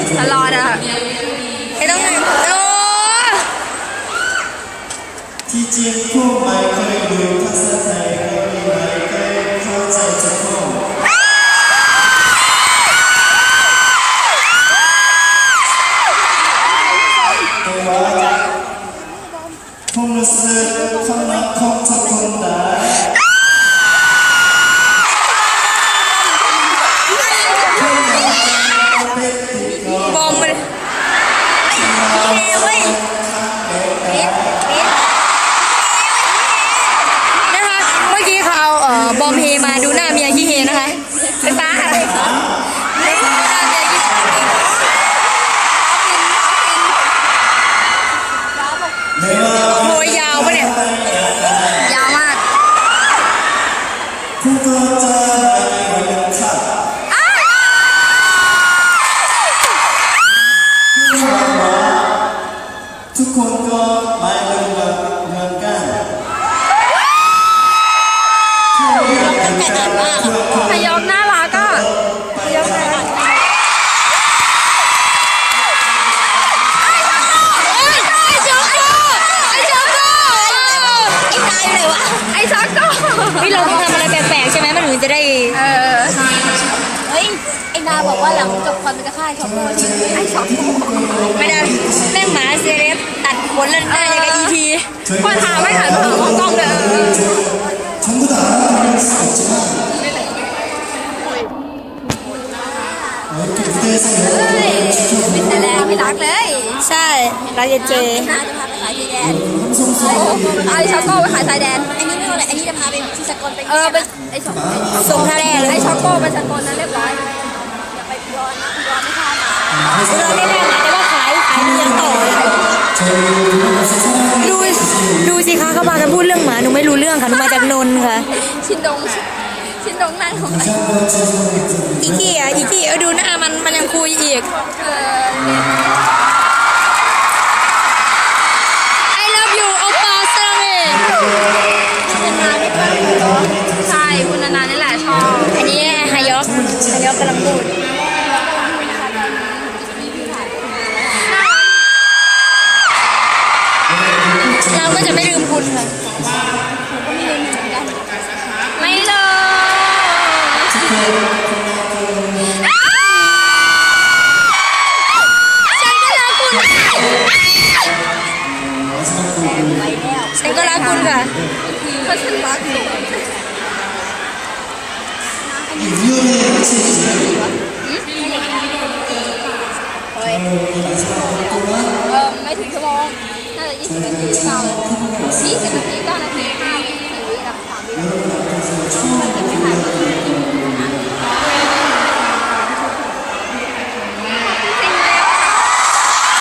ยไม่มีโอยตลอดอะไม่ต้องโอ้ที่จริงผู้ไม่เคยดูภาษาไทยก็ไม่เคยเข้าใจจะพูดแต่ว่าผมรู้สึกความรักของทุกค จะได้ เออเฮ้ยไอ้นาบอกว่าหลังจบคอนมันจะฆ่าไอ้ชอบโมไอ้ชอบโมไม่ได้แม่งหมาเซเรบตัดขนเล่นหด้ยังไงอีทีว่าถามไม่ถามถามของกล้องเลยเฮ้ยเป็นแต่แรงไม่รักเลยใช่รักเจเจนาจะพาไปขายชายแดนไอ้ชอบโมไปขายสายแดนไอ้นี่ เอาอะไรอันนี้จะพาไปที่สกลไปเออไปไอ้สองส่งท้เลเลยไอ้ช็อกโก้ไปสกลนนั้นเรียบร้อยอย่าไปร้อนนะร้อนไม่ทันะรอนไม่แน่นะแต่ว่าขายขายเลี้ยงต่อดูดูสิคะเขาพากันพูดเรื่องหมาหนูไม่รู้เรื่องค่ะหนูมาจากนนท์ค่ะชินดงชินดงนั่งของอีกี่อะอีกี่เออดูหน้ามันมันยังคุยอีกเออ ฮายอกกำลังพูดเราก็จะไม่ลืมคุณค่ะไม่ลยฉันก็รักคุณฉันก็รักคุณค่ะเพราะฉันรักอยู่ เออไม่ถึงชั่วโมงน่าจะยี่สิบนาทีเปล่ายี่สิบนาที